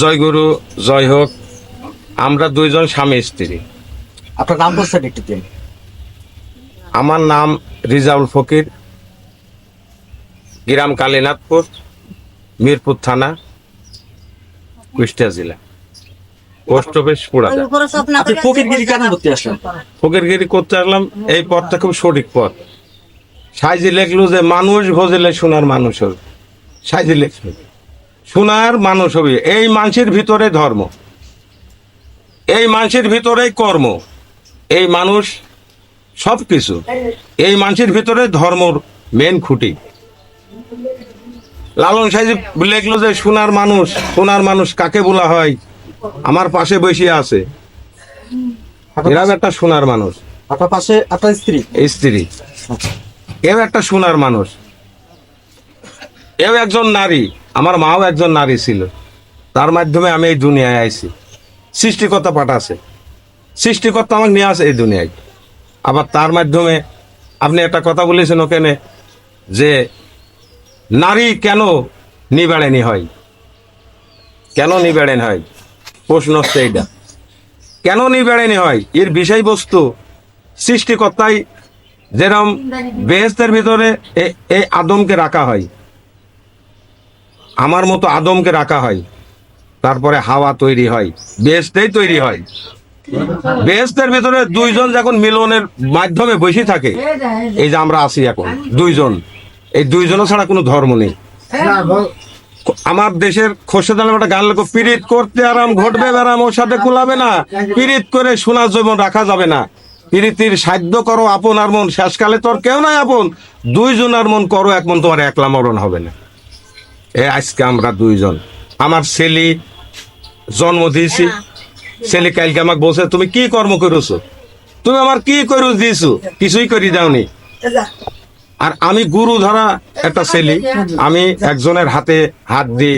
জয় গুরু জয় হোক। আমরা দুইজন স্বামী স্ত্রী। আপনার নাম বলছেন একটু আমার নাম রিজাউল ফকির। গ্রাম কালীনাথপুর মিরপুর থানা কুষ্টিয়া জেলা। পোস্ট অফিস পুরাদা ফকিরগিরি কেন করতে আসলেন? ফকিরগিরি করতে আসলাম এই পথটা খুব সঠিক পথ। সাইজি লেখলো যে মানুষ ভোজেলে শোনার মানুষ সাইজি লেখলো। সোনার মানুষ হবে। এই মানুষের ভিতরে ধর্ম। এই মানুষের ভিতরেই কর্ম। এই মানুষ সব কিছু এই মানুষের ভিতরে ধর্মর মেন খুঁটি। লালন সাহেব লেখলো যে সোনার মানুষ সোনার মানুষ কাকে বলা হয়? আমার পাশে বসে আছে। এরাও একটা সোনার মানুষ। আপনার পাশে আপনার স্ত্রী? স্ত্রী। এও একটা সোনার মানুষ। এও একজন নারী। আমার মাও একজন নারী ছিল। তার মাধ্যমে আমি এই দুনিয়ায় আইছি। সৃষ্টিকর্তা পাঠাছে। সৃষ্টিকর্তা আমাকে নিয়ে আসে এই দুনিয়ায়। আবার তার মাধ্যমে আপনি একটা কথা বলেছেন ওখানে যে নারী কেন নিবেড়েনি হয়? কেন নিবাড়েন হয়? প্রশ্ন হচ্ছে এইটা। কেন নিবেড়েনি হয়? এর বিষয়বস্তু সৃষ্টিকর্তাই যেরকম বেহেস্তের ভিতরে এই আদমকে রাখা হয়। আমার মতো আদমকে রাখা হয়, তারপরে হাওয়া তৈরি হয় বেহেস্তেই তৈরি হয়। বেহেস্তের ভিতরে দুইজন যখন মিলনের মাধ্যমে বসে থাকে, এই যে আমরা আছি এখন, দুইজন, এই দুইজনও ছাড়া কোনো ধর্ম নেই। আমার দেশের খোরশেদ আলম একটা গান লেখো, পিরিত করতে আরাম ঘটবে বেড়াম ওর সাথে কুলাবে না। পিরিত করে সোনার জীবন রাখা যাবে না। পিরিতির সাধ্য করো আপন আর মন, শেষকালে তোর কেউ নাই আপন। দুইজনের মন করো, এক মন তোমার একলা মরণ হবে না। এ আজকে আমরা দুইজন। আমার ছেলে জন্ম দিয়েছি। ছেলে কালকে আমাকে বলছে তুমি কি কর্ম করেছ? তুমি আমার কি করে দিয়েছ? কিছুই করি দাওনি। আর আমি গুরু ধরা একটা ছেলে। আমি একজনের হাতে হাত দিয়ে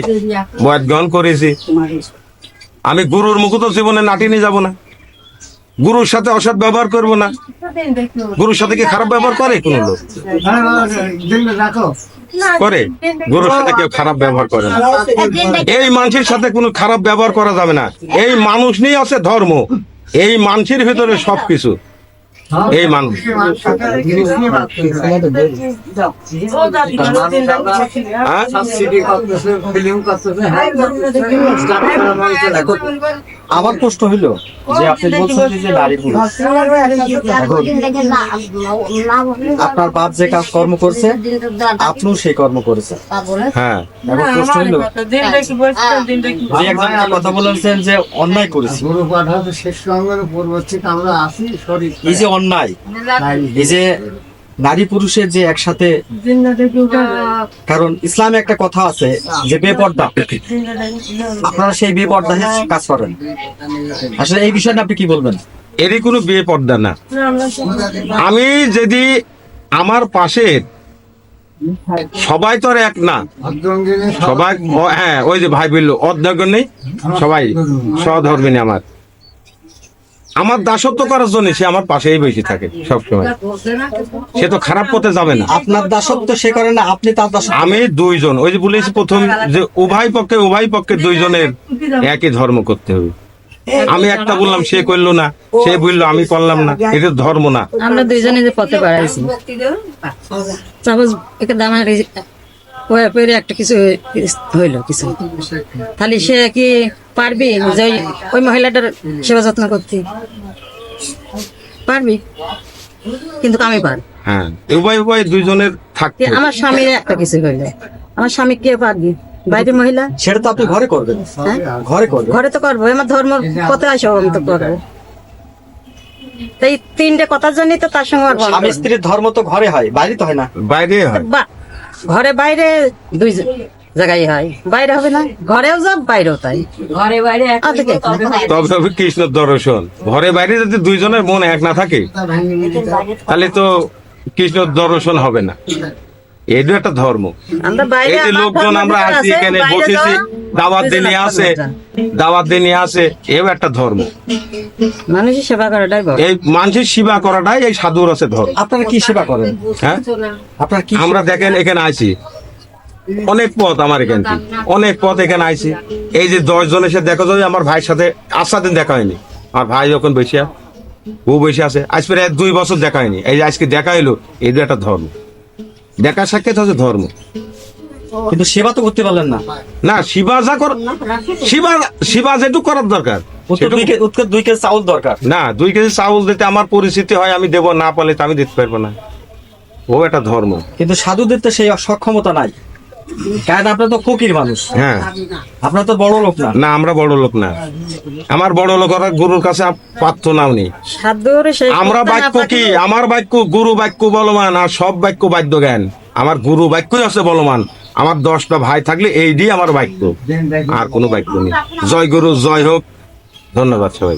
বয়াত গ্রহণ করেছি। আমি গুরুর মুখ তো জীবনে নাটি নিয়ে যাব না। গুরুর সাথে অসৎ ব্যবহার করব না। গুরুর সাথে কি খারাপ ব্যবহার করে কোন লোক? করে। গরুর সাথে কেউ খারাপ ব্যবহার করে না। এই মানুষের সাথে কোনো খারাপ ব্যবহার করা যাবে না। এই মানুষ নিয়ে আছে ধর্ম। এই মানুষের ভিতরে সবকিছু। এই মানুষ। হ্যাঁ? আমার প্রশ্ন হইল যে আপনি বলছেন যে যে নারী পুরুষ। আপনার বাপ যে কাজ কর্ম করছে আপনিও সেই কর্ম করেছে হ্যাঁ এখন প্রশ্ন হইল। একজন কথা বলেছেন যে অন্যায় করেছি। শেষ সঙ্গের আমরা আসি শরীর এই যে অন্যায়। এই যে নারী পুরুষের যে একসাথে কারণ ইসলামে একটা কথা আছে যে বেপর্দা। আপনারা সেই বেপর্দা কাজ করেন। আসলে এই বিষয়ে আপনি কি বলবেন? এরই কোনো বিয়ে পর্দা না। আমি যদি আমার পাশে সবাই তো আর এক না। সবাই হ্যাঁ ওই যে ভাই বলল অর্ধেক নেই। সবাই সহধর্মিনী আমার। আমার দাসত্ব করার জন্য সে আমার পাশেই বেশি থাকে সবসময়। সে তো খারাপ পথে যাবে না। আপনার দাসত্ব সে করে না আপনি তার দাসত্ব আমি দুইজন ওই যে বলেছি প্রথম যে উভয় পক্ষে উভয় পক্ষে দুইজনের একই ধর্ম করতে হবে। আমি একটা বললাম সে করল না সে বলল আমি করলাম না। এটা ধর্ম না। আমরা দুইজনে যে পথে বাড়াইছি পেরে একটা কিছু হইল কিছু। তাহলে সে কি পারবি যে ওই- মহিলাটার সেবা যত্ন করতে? পারবি। কিন্তু আমি পার। হ্যাঁ উভয় উভয় দুইজনের থাকতে। আমার স্বামীর একটা কিছু হইল। আমার স্বামী কে পারবি? বাইরের মহিলা? সেটা তো আপনি ঘরে করবেন। ঘরে করবেন। ঘরে তো করব আমার ধর্ম পথে আসো আমি তো করব। তাই তিনটে কথার জন্যই তো তার সঙ্গে আমার স্বামী স্ত্রীর ধর্ম তো ঘরে হয় বাইরে তো হয় না। বাইরে হয়। ঘরে বাইরে দুই জায়গায় হয়। বাইরে হবে না ঘরেও যাব বাইরেও তাই। ঘরে বাইরে তবে তবে কৃষ্ণ দর্শন। ঘরে বাইরে যদি দুইজনের মন এক না থাকে তাহলে তো কৃষ্ণ দর্শন হবে না। এটাও একটা ধর্ম। আমরা এই যে লোকজন আমরা আছি এখানে বসেছি দাওয়াত দিয়ে আসে দাওয়াত দিয়ে আসে এও একটা ধর্ম। মানুষের সেবা করাটাই এই মানুষের সেবা করাটাই এই সাধুর আছে ধর্ম। আপনারা কি সেবা করেন? হ্যাঁ? আপনারা কি আমরা দেখেন এখানে আছি অনেক পথ আমার এখান থেকে। অনেক পথ এখানে আইছি। এই যে দশ জন এসে দেখো যদি আমার ভাইয়ের সাথে আর সাথে দেখা হয়নি। আমার ভাই যখন বসে ও বসে আছে আজ প্রায় দুই বছর দেখা হয়নি। এই যে আজকে দেখা হইল এই একটা ধর্ম। দেখা সাক্ষাৎ হচ্ছে ধর্ম। কিন্তু সেবা তো করতে পারলেন না। না শিবা যা কর শিবা শিবা যেটুকু করার দরকার দুই কেজি চাউল দরকার। না দুই কেজি চাউল দিতে আমার পরিস্থিতি হয় আমি দেবো না পালে তো আমি দিতে পারব না। ও একটা ধর্ম। কিন্তু সাধুদের তো সেই সক্ষমতা নাই। কারণ আপনার তো ফকির মানুষ। হ্যাঁ। আপনার তো বড় লোক না। না আমরা বড় লোক না। আমার বড় লোক গুরুর কাছে পাত্র নেই। আমরা বাক্য কি? আমার বাক্য গুরু বাক্য বলমান আর সব বাক্য বাদ্য জ্ঞান। আমার গুরু বাক্যই আছে বলমান আমার দশটা ভাই থাকলে এইটি আমার বাক্য। আর কোনো বাক্য নেই। জয় গুরু জয় হোক। ধন্যবাদ সবাই